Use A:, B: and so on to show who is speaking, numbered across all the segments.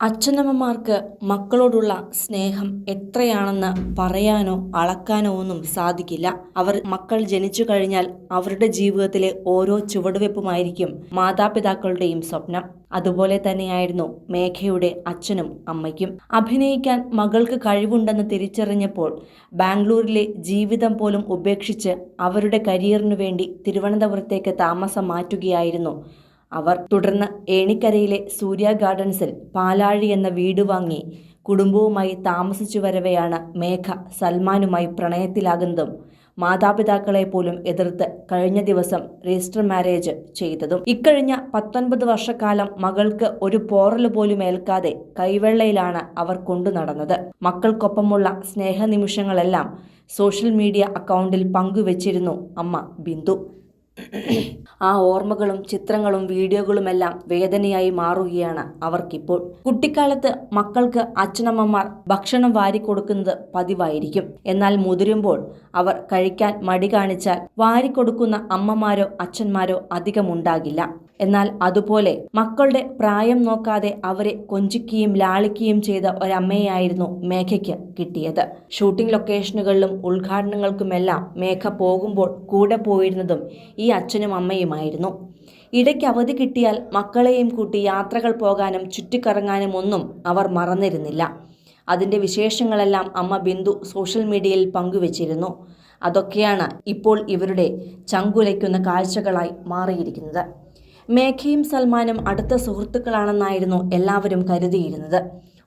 A: അച്ഛനമ്മമാർക്ക് മക്കളോടുള്ള സ്നേഹം എത്രയാണെന്ന് പറയാനോ അളക്കാനോ ഒന്നും സാധിക്കില്ല. അവർ മക്കൾ ജനിച്ചു കഴിഞ്ഞാൽ അവരുടെ ജീവിതത്തിലെ ഓരോ ചുവടുവെപ്പുമായിരിക്കും മാതാപിതാക്കളുടെയും സ്വപ്നം. അതുപോലെ തന്നെയായിരുന്നു മേഘയുടെ അച്ഛനും അമ്മയ്ക്കും. അഭിനയിക്കാൻ മകൾക്ക് കഴിവുണ്ടെന്ന് തിരിച്ചറിഞ്ഞപ്പോൾ ബാംഗ്ലൂരിലെ ജീവിതം പോലും ഉപേക്ഷിച്ച് അവരുടെ കരിയറിനു വേണ്ടി തിരുവനന്തപുരത്തേക്ക് താമസം മാറ്റുകയായിരുന്നു അവർ തുടർന്ന് ഏണിക്കരയിലെ സൂര്യ ഗാർഡൻസിൽ പാലാഴി എന്ന വീട് വാങ്ങി കുടുംബവുമായി താമസിച്ചു വരവെയാണ് മേഘ സൽമാനുമായി പ്രണയത്തിലാകുന്നതും മാതാപിതാക്കളെ പോലും എതിർത്ത് കഴിഞ്ഞ ദിവസം രജിസ്റ്റർ മാരേജ് ചെയ്തതും. ഇക്കഴിഞ്ഞ പത്തൊൻപത് വർഷക്കാലം മകൾക്ക് ഒരു പോറൽ പോലും ഏൽക്കാതെ കൈവെള്ളയിലാണ് അവർ കൊണ്ടു നടന്നത്. മക്കൾക്കൊപ്പമുള്ള സ്നേഹനിമിഷങ്ങളെല്ലാം സോഷ്യൽ മീഡിയ അക്കൗണ്ടിൽ പങ്കുവച്ചിരുന്നു അമ്മ ബിന്ദു. ആ ഓർമ്മകളും ചിത്രങ്ങളും വീഡിയോകളുമെല്ലാം വേദനയായി മാറുകയാണ് അവർക്കിപ്പോൾ. കുട്ടിക്കാലത്ത് മക്കൾക്ക് അച്ഛനമ്മമാർ ഭക്ഷണം വാരി കൊടുക്കുന്നത് പതിവായിരിക്കും. എന്നാൽ മുതിരുമ്പോൾ അവർ കഴിക്കാൻ മടി കാണിച്ചാൽ വാരി കൊടുക്കുന്ന അമ്മമാരോ അച്ഛന്മാരോ അധികമുണ്ടാകില്ല. എന്നാൽ അതുപോലെ മക്കളുടെ പ്രായം നോക്കാതെ അവരെ കൊഞ്ചിക്കുകയും ലാളിക്കുകയും ചെയ്ത ഒരമ്മയായിരുന്നു മേഘയ്ക്ക് കിട്ടിയത്. ഷൂട്ടിംഗ് ലൊക്കേഷനുകളിലും ഉദ്ഘാടനങ്ങൾക്കുമെല്ലാം മേഘ പോകുമ്പോൾ കൂടെ പോയിരുന്നതും ഈ അച്ഛനും അമ്മയുമായിരുന്നു. ഇടയ്ക്ക് അവധി കിട്ടിയാൽ മക്കളെയും കൂട്ടി യാത്രകൾ പോകാനും ചുറ്റിക്കറങ്ങാനും ഒന്നും അവർ മറന്നിരുന്നില്ല. അതിന്റെ വിശേഷങ്ങളെല്ലാം അമ്മ ബിന്ദു സോഷ്യൽ മീഡിയയിൽ പങ്കുവച്ചിരുന്നു. അതൊക്കെയാണ് ഇപ്പോൾ ഇവരുടെ ചങ്കുലയ്ക്കുന്ന കാഴ്ചകളായി മാറിയിരിക്കുന്നത്. മേഘയും സൽമാനും അടുത്ത സുഹൃത്തുക്കളാണെന്നായിരുന്നു എല്ലാവരും കരുതിയിരുന്നത്.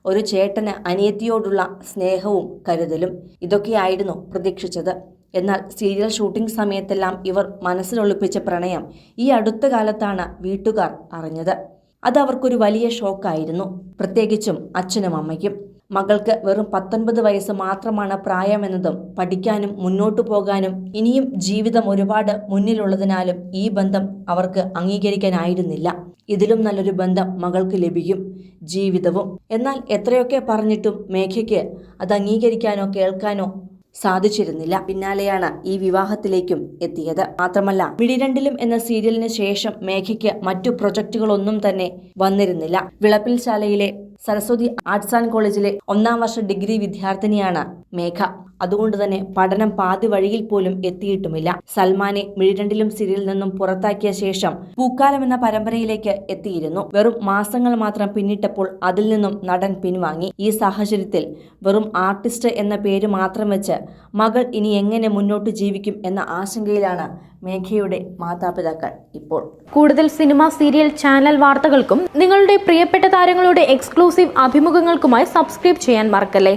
A: ഒരു ചേട്ടന് അനിയത്തിയോടുള്ള സ്നേഹവും കരുതലും ഇതൊക്കെയായിരുന്നു പ്രതീക്ഷിച്ചത്. എന്നാൽ സീരിയൽ ഷൂട്ടിംഗ് സമയത്തെല്ലാം ഇവർ മനസ്സിലൊളിപ്പിച്ച പ്രണയം ഈ അടുത്ത കാലത്താണ് വീട്ടുകാർ അറിഞ്ഞത്. അത് അവർക്കൊരു വലിയ ഷോക്കായിരുന്നു. പ്രത്യേകിച്ചും അച്ഛനും അമ്മയ്ക്കും. മകൾക്ക് വെറും പത്തൊൻപത് വയസ്സ് മാത്രമാണ് പ്രായമെന്നതും പഠിക്കാനും മുന്നോട്ടു പോകാനും ഇനിയും ജീവിതം ഒരുപാട് മുന്നിലുള്ളതിനാലും ഈ ബന്ധം അവർക്ക് അംഗീകരിക്കാനായിരുന്നില്ല. ഇതിലും നല്ലൊരു ബന്ധം മകൾക്ക് ലഭിക്കും ജീവിതവും. എന്നാൽ എത്രയൊക്കെ പറഞ്ഞിട്ടും മേഘയ്ക്ക് അത് അംഗീകരിക്കാനോ കേൾക്കാനോ സാധിച്ചിരുന്നില്ല. പിന്നാലെയാണ് ഈ വിവാഹത്തിലേക്കും എത്തിയത്. മാത്രമല്ല മിടിരണ്ടിലും എന്ന സീരിയലിന് ശേഷം മേഘയ്ക്ക് മറ്റു പ്രൊജക്ടുകളൊന്നും തന്നെ വന്നിരുന്നില്ല. വിളപ്പിൽ ശാലയിലെ സരസ്വതി ആർട്സ് ആൻഡ് കോളേജിലെ ഒന്നാം വർഷ ഡിഗ്രി വിദ്യാർത്ഥിനിയാണ് മേഘ. അതുകൊണ്ട് തന്നെ പഠനം പാതി വഴിയിൽ പോലും എത്തിയിട്ടുമില്ല. സൽമാനെ മിഴിരണ്ടിലും സീരിയലിൽ നിന്നും പുറത്താക്കിയ ശേഷം പൂക്കാലം എന്ന പരമ്പരയിലേക്ക് എത്തിയിരുന്നു. വെറും മാസങ്ങൾ മാത്രം പിന്നിട്ടപ്പോൾ അതിൽ നിന്നും നടൻ പിൻവാങ്ങി. ഈ സാഹചര്യത്തിൽ വെറും ആർട്ടിസ്റ്റ് എന്ന പേര് മാത്രം വെച്ച് മകൾ ഇനി എങ്ങനെ മുന്നോട്ട് ജീവിക്കും എന്ന ആശങ്കയിലാണ് മേഘയുടെ മാതാപിതാക്കൾ ഇപ്പോൾ.
B: കൂടുതൽ സിനിമ സീരിയൽ ചാനൽ വാർത്തകൾക്കും നിങ്ങളുടെ പ്രിയപ്പെട്ട താരങ്ങളുടെ എക്സ്ക്ലൂസീവ് അഭിമുഖങ്ങൾക്കുമായി സബ്സ്ക്രൈബ് ചെയ്യാൻ മറക്കല്ലേ?